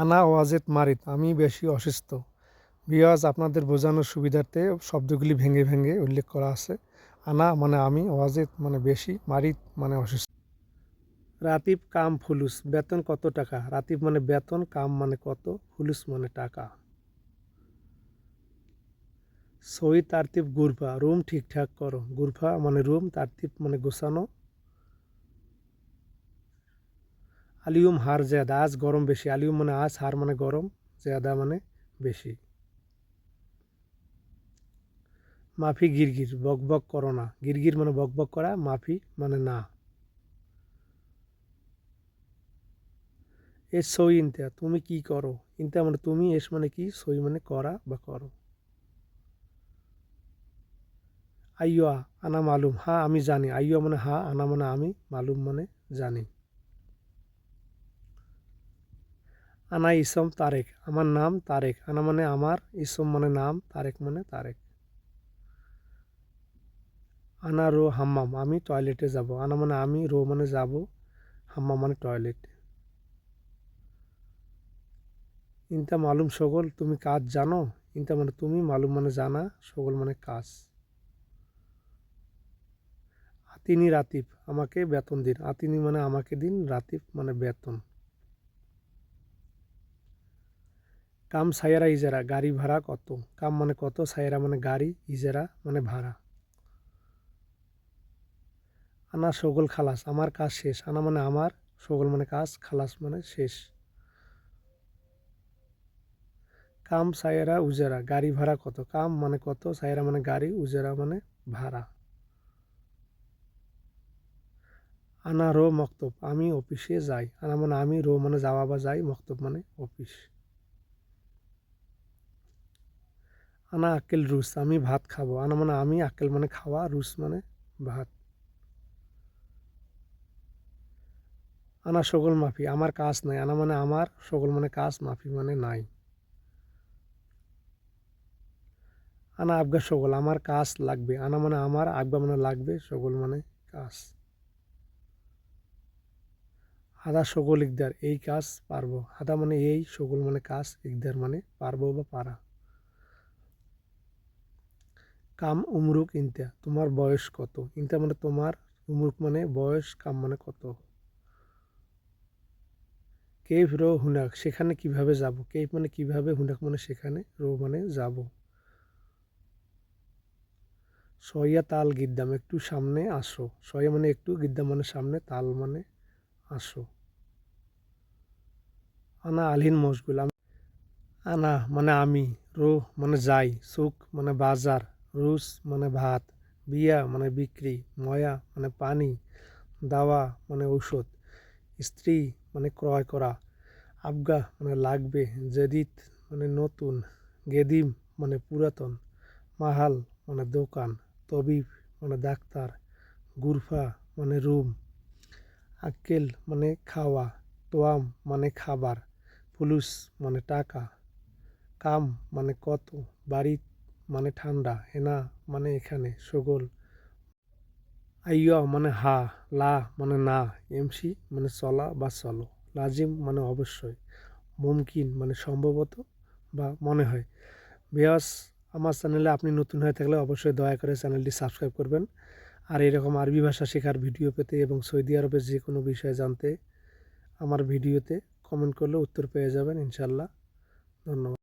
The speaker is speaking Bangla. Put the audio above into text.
আনা ওয়াজেদ মারিত, আমি বেশি অসুস্থ। বিয়াজ, আপনাদের বোঝানোর সুবিধার্থে শব্দগুলি ভেঙে ভেঙে উল্লেখ করা আছে। আনা মানে আমি, ওয়াজেদ মানে বেশি, মারিত মানে অসুস্থ। রাতিব, কাম, ফুলুস, বেতন কত টাকা? রাতিব মানে বেতন, কাম মানে কত? ফুলুস মানে টাকা। সই তারতিব, গুরফা, রুম ঠিকঠাক করো। গুরফা মানে রুম, তারতিব মানে গোছানো। আলিউম হার জেদা আজ গরম বেশি। আলিউম মানে আজ হার মানে গরম জেদা মানে বেশি। মাফি গিরগির, বক বক করো না। গিরগির মানে বক বক করা, মাফি মানে না। এস সই ইনতা তুমি কি করো? ইনতা মানে তুমি, এস মানে কি? সই মানে করা বা করো। আইয়া আনা মালুম। হ্যাঁ আমি জানি। আইয়া মানে হ্যাঁ আনা মানে আমি, মালুম মানে জানি। আনা ইসম তারেক, আমার নাম তারেক। আনা মানে আমার, ইসম মানে নাম, তারেক মানে তারেক। আনা রো হাম্মাম, আমি টয়লেটে যাব। আনা মানে আমি, রো মানে যাব। হাম্মাম মানে টয়লেট। ইনতা মালুম সগল, তুমি কাজ জানো? ইনতা মানে তুমি, মালুম মানে জানা, সগল মানে কাজ। আতিনি রাতিব, আমাকে বেতন দিন। আতিনি মানে আমাকে দিন, রাতিব মানে বেতন। কাম সাইয়ারা ইজারা, গাড়ি ভাড়া কত? কাম মানে কত, সাইয়ারা মানে গাড়ি, ইজারা মানে ভাড়া। আনা সগল খালাস, আমার কাজ শেষ। আনা মানে আমার, সগল মানে কাজ, খালাস মানে শেষ। কাম সাইয়ারা উজারা, গাড়ি ভাড়া কত? কাম মানে কত, সাইয়ারা মানে গাড়ি, উজারা মানে ভাড়া। আনা রো মক্তব, আমি অফিসে যাই। আনা মানে আমি রো মানে যাওয়া বা যাই, মক্তব মানে অফিস। আনা আকেল রুস, আমি ভাত খাব। আনা মানে আমি আকেল মানে খাওয়া, রুস মানে ভাত। আনা সকল মাফি, আমার কাজ নাই। আনা মানে আমার সকল মানে কাজ, মাফি মানে নাই। আনা আবগা সকল আমার কাজ লাগবে। আনা মানে আমার, আবগা মানে লাগবে সকল মানে কাজ। আদা সকল ইকদার, এই কাজ পারব। আদা মানে এই সকল মানে কাজ, ইকদার মানে পারব বা পারা। কাম উমরুক ইনতা, তোমার বয়স কত? ইনতা মানে তোমার উমরুক মানে বয়স, কাম মানে কত? কেভ রো হুনাক, সেখানে কীভাবে যাব? কেভ মানে কীভাবে, হুনাক মানে সেখানে, রো মানে যাব। সয়া তাল গিদ্দাম, একটু সামনে আসো। সয়া মানে একটু, গিদ্দাম মানে সামনে, তাল মানে আসো। আনা আলহিন মশগুল আনা মানে আমি, রো মানে যাই সুক মানে বাজার। রুস মানে ভাত, বিয়া মানে বিক্রি, ময়া মানে পানি, দাওয়া মানে ঔষধ, স্ত্রী মানে ক্রয় করা আবগা মানে লাগবে, জেদিত মানে নতুন, গেদিম মানে পুরাতন, মাহাল মানে দোকান, তবিব মানে ডাক্তার, গুরফা মানে রুম, আক্কেল মানে খাওয়া, তোয়াম মানে খাবার ফুলুস মানে টাকা, কাম মানে কত বাড়ি মানে ঠান্ডা হেনা মানে এখানে, সগোল। আইয়া মানে হা, লা মানে না এমসি মানে চলা বা চলো লাজিম মানে অবশ্যই, মুমকিন মানে সম্ভবত বা মনে হয়। বেয়াস আমার চ্যানেলে আপনি নতুন হয়ে থাকলে অবশ্যই দয়া করে চ্যানেলটি সাবস্ক্রাইব করবেন। আর এরকম আরবি ভাষা শেখার ভিডিও পেতে এবং সৌদি আরবের যে কোনো বিষয়ে জানতে আমার ভিডিওতে কমেন্ট করলে উত্তর পেয়ে যাবেন ইনশাল্লাহ ধন্যবাদ।